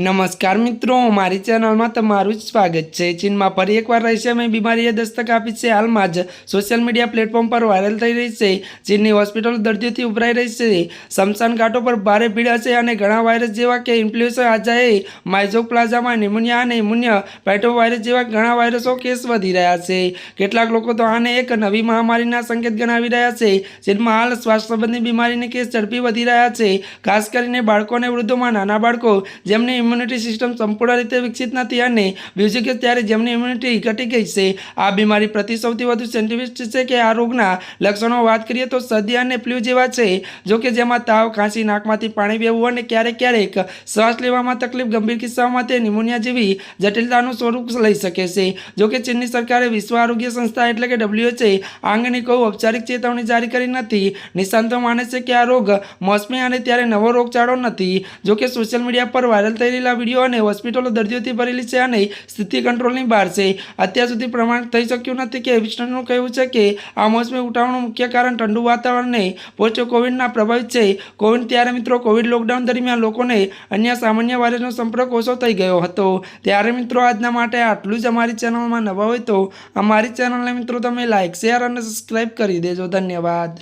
નમસ્કાર મિત્રો, મારી ચેનલમાં તમારું જ સ્વાગત છે. ચીનમાં ફરી એકવાર રશિયામાં બીમારીએ દસ્તક આપી છે. હાલમાં જ સોશિયલ મીડિયા પ્લેટફોર્મ પર વાયરલ થઈ રહી છે. ચીનની હોસ્પિટલ દર્દીઓથી ઉભરાઈ રહી છે. સમસાન ઘાટો પર ભારે ભીડ હશે અને ઘણા વાયરસ જેવા કે ઇન્ફ્લુએન્સા આજાએ માઇઝોક પ્લાઝામાં નિમોનિયા અને ઇમ્યુનિયા પાઇટો વાયરસ જેવા ઘણા વાયરસો કેસ વધી રહ્યા છે. કેટલાક લોકો તો આને એક નવી મહામારીના સંકેત ગણાવી રહ્યા છે. ચીનમાં હાલ શ્વાસ સંબંધી બીમારીને કેસ ઝડપી વધી રહ્યા છે. ખાસ કરીને બાળકો અને વૃદ્ધોમાં નાના બાળકો જેમની ઇમ્યુનિટી સિસ્ટમ સંપૂર્ણ રીતે વિકસિત નથી અને બીજું કે ત્યારે જેમની ઇમ્યુનિટી ઘટી ગઈ છે, આ બીમારી પ્રતિ સૌથી વધુ સેન્ટિફિસ્ટ છે કે આ રોગના લક્ષણો વાત કરીએ તો શરદી અને ફ્લૂ જેવા છે, જો કે જેમાં તાવ, ખાંસી, નાકમાંથી પાણી બેહવું અને ક્યારેક ક્યારેક શ્વાસ લેવામાં તકલીફ, ગંભીર કિસ્સાઓમાં તે નિમોનિયા જેવી જટિલતાનું સ્વરૂપ લઈ શકે છે. જો કે ચીનની સરકારે વિશ્વ આરોગ્ય સંસ્થા એટલે કે ડબ્લ્યુએચએ આ અંગેની કોઈ ઔપચારિક ચેતવણી જારી કરી નથી. નિષ્ણાંતો માને છે કે આ રોગ મોસમી અને ત્યારે નવો રોગચાળો નથી. જો કે સોશિયલ મીડિયા પર વાયરલ થઈ રહેલા વીડિયો અને હોસ્પિટલો દર્દીઓથી ભરેલી છે અને સ્થિતિ કંટ્રોલની બહાર છે. અત્યાર સુધી પ્રમાણ થઈ શક્યું નથી કે વિષ્ણુનું કહેવું છે કે આ મોસમી ઉઠાવણનું મુખ્ય કારણ ઠંડુ વાતાવરણને પોચો કોવિડના પ્રભાવિત છે. કોવિડ ત્યારે મિત્રો કોવિડ લોકડાઉન દરમિયાન લોકોને અન્ય સામાન્ય વાયરસનો સંપર્ક ઓછો થઈ ગયો હતો. ત્યારે મિત્રો આજના માટે આટલું જ અમારી ચેનલમાં નવા હોય તો અમારી ચેનલને મિત્રો તમે લાઇક શેર અને સબસ્ક્રાઈબ કરી દેજો. ધન્યવાદ.